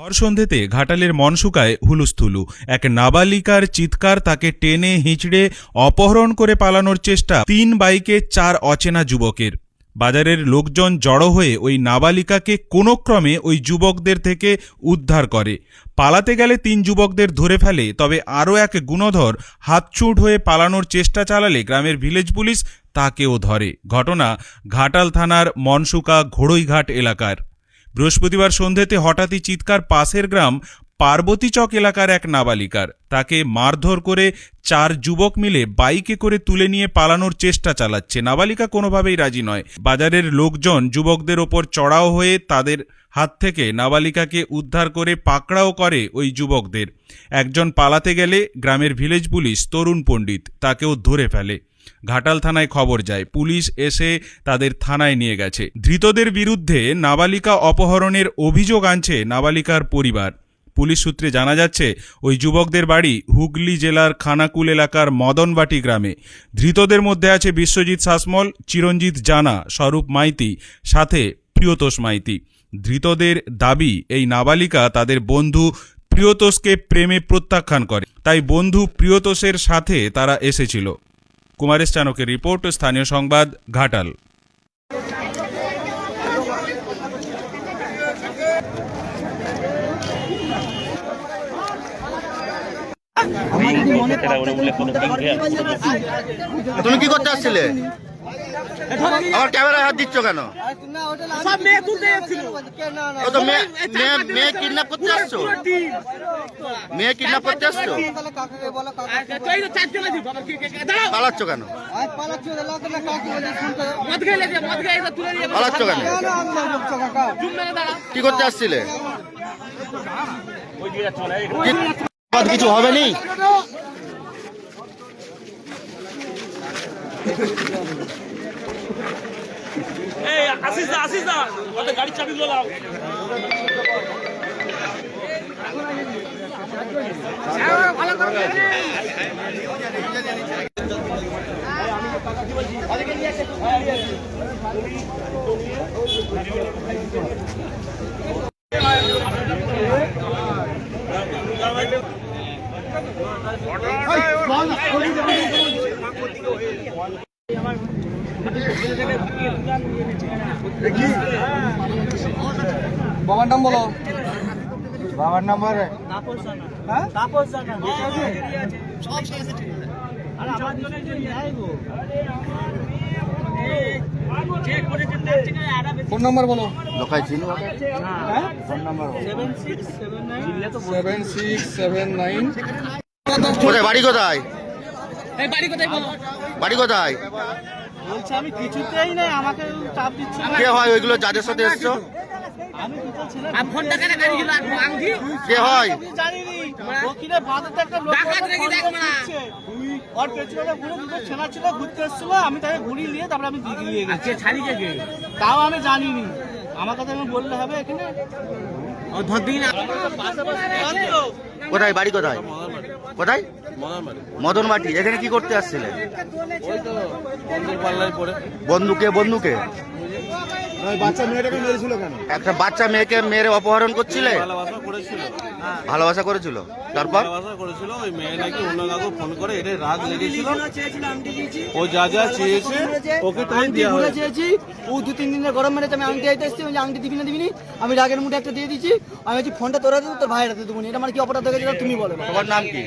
ভর সন্ধেতে ঘাটালের মনসুকায় হুলুস্থুলু। এক নাবালিকার চিৎকার তাকে টেনে হিঁচড়ে অপহরণ করে পালানোর চেষ্টা তিন বাইকে চার অচেনা যুবকের। বাজারের লোকজন জড়ো হয়ে ওই নাবালিকাকে কোনো ক্রমে ওই যুবকদের থেকে উদ্ধার করে। পালাতে গেলে তিন যুবকদের ধরে ফেলে, তবে আরও এক গুণধর হাতছুট হয়ে পালানোর চেষ্টা চালালে গ্রামের ভিলেজ পুলিশ তাকেও ধরে। ঘটনা ঘাটাল থানার মনসুকা ঘোড়ইঘাট এলাকার। বৃহস্পতিবার সন্ধেতে হঠাৎই চিৎকার পাশের গ্রাম পার্বতীচক এলাকার এক নাবালিকার। তাকে মারধর করে চার যুবক মিলে বাইকে করে তুলে নিয়ে পালানোর চেষ্টা চালাচ্ছে। নাবালিকা কোনোভাবেই রাজি নয়। বাজারের লোকজন যুবকদের ওপর চড়াও হয়ে তাদের হাত থেকে নাবালিকাকে উদ্ধার করে পাকড়াও করে ওই যুবকদের। একজন পালাতে গেলে গ্রামের ভিলেজ পুলিশ তরুণ পণ্ডিত তাকেও ধরে ফেলে। ঘাটাল থানায় খবর যায়। পুলিশ এসে তাদের থানায় নিয়ে গেছে। ধৃতদের বিরুদ্ধে নাবালিকা অপহরণের অভিযোগ আনছে নাবালিকার পরিবার। পুলিশ সূত্রে জানা যাচ্ছে, ওই যুবকদের বাড়ি হুগলি জেলার খানাকুল এলাকার মদনবাটি গ্রামে। ধৃতদের মধ্যে আছে বিশ্বজিৎ শাসমল চিরঞ্জিত জানা, স্বরূপ মাইতি, সাথে প্রিয়তোষ মাইতি। ধৃতদের দাবি, এই নাবালিকা তাদের বন্ধু প্রিয়তোষকে প্রেমে প্রত্যাখ্যান করে। তাই বন্ধু প্রিয়তোষের সাথে তারা এসেছিল। কুমারেশ চানকের রিপোর্ট স্থানীয় সংবাদ ঘাটাল। তুমি কি করতে আসছিলে? আমার ক্যামেরায় হাত দিচ্ছ কেন? সব মেয়ে তুলতে যাচ্ছিল। ও তো মেয়ে মেয়ে মেয়ে কিডন্যাপ করতে আসছো? মেয়ে কিডন্যাপ করতে পালাচ্ছ কেন? পালাচ্ছ কি করতে আসছিলে? কিছু হবে নি? আসিস না আসিস না। ওদের গাড়ির চাবি গুলো লাও বাবার নাম বলো। বাবার নাম্বার ফোন নাম্বার বলো। লোকাই চিনি সেভেন সিক্স সেভেন নাইন। কোথায় বাড়ি কোথায়? এই বাড়ি কোথায় বলো? বাড়ি কোথায়? বলছে আমি কিছুতেই নাই আমাকে চাপ দিচ্ছে কে হয় ওইগুলো যাদের সাথে এসছো? কে হয়। ওর পেছনে ঘুরে দুটো ছেনা ছিল ঘুরতে এসেছিল আমি তাকে ঘুরিয়ে নিয়ে তারপরে আমি দিদি নিয়ে গেছি। কে ছাড়ি কে কে? তাও আমি জানিনি। আমার কথা আমি বললে হবে এখানে? কোথায়? বাড়ি কোথায়? কোথায়? মদনবাটি এখানে কি করতে আসছিলেন বন্ধুকে বন্ধুকে একটা বাচ্চা মেয়েকে মেরে অপহরণ করছিলে? ভালোবাসা করেছিল? তারপর? ভালোবাসা করেছিল ওই মেয়ে নাকি অন্য কাউকে ফোন করে এটাই রাগ লেগেছিল। ও যা যা চেয়েছে ওকে তাই আংটি দেওয়া হয়েছে। চেয়েছি। ও দু তিন দিনের গরম মেরেছে আমি আংটি আইতে এসেছি আংটি দিবি না দিবিনি? আমি রাগের মুঠে একটা দিয়ে দিচ্ছি আমি বলছি ফোনটা তোরা দেবো তোর ভাইয়ের হাতে দেবো এটা আমার কি অপরাধ হয়ে গেছে তুমি বলো। তোমার নাম কি?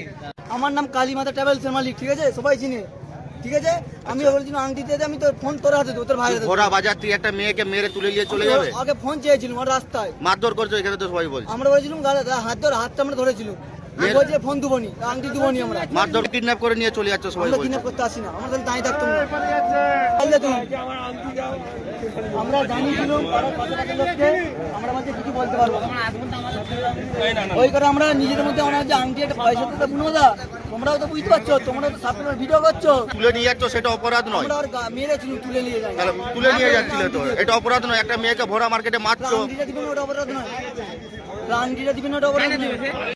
আমার নাম কালীমাতা ট্রাভেলসের মালিক ঠিক আছে? সবাই চিনে। ঠিক আছে? আমি বলেছিলাম আংটি দিয়ে দে, আমি তোর ফোন তোর হাতে দেবো তোর ভাইয়ের ঘোড়া বাজার তুই একটা মেয়েকে মেরে তুলে নিয়ে চলে যাবে? আগে ফোন চেয়েছিলাম আমার রাস্তায়। মারধর করছ এখানে তো সবাই বলছে। আমরা বলেছিলাম হাত ধরে হাতটা আমরা ধরেছিলাম। বলছে ফোন দেবো নি আংটি দেবো নি আমরা। মারধর কিডন্যাপ করে নিয়ে চলে যাচ্ছে সবাই আমরা কিনে করতে আসি না আমরা তাহলে দাঁড়িয়ে থাকতাম না। তুমি আমরা জানিয়েছিলাম আমরা মাঝে কিছু বলতে পারব ওই করে আমরা নিজেদের মধ্যে আমরা যে আংটি একটা পয়সা তো বুনো দা তোমরাও তো বুঝতে পারছ তোমরা তো সাপোর্ট ভিডিও করছ। তুলে নিয়ে যাচ্ছ সেটা অপরাধ নয়। আমরা আর মেরেছিলাম তুলে নিয়ে যাই। তুলে নিয়ে যাচ্ছিলে তো এটা অপরাধ নয় একটা মেয়েকে ভোরা মার্কেটে মারছো। আংটিটা দিবেন ওটা অপরাধ নয়। আংটিটা দিবেন ওটা অপরাধ নয়।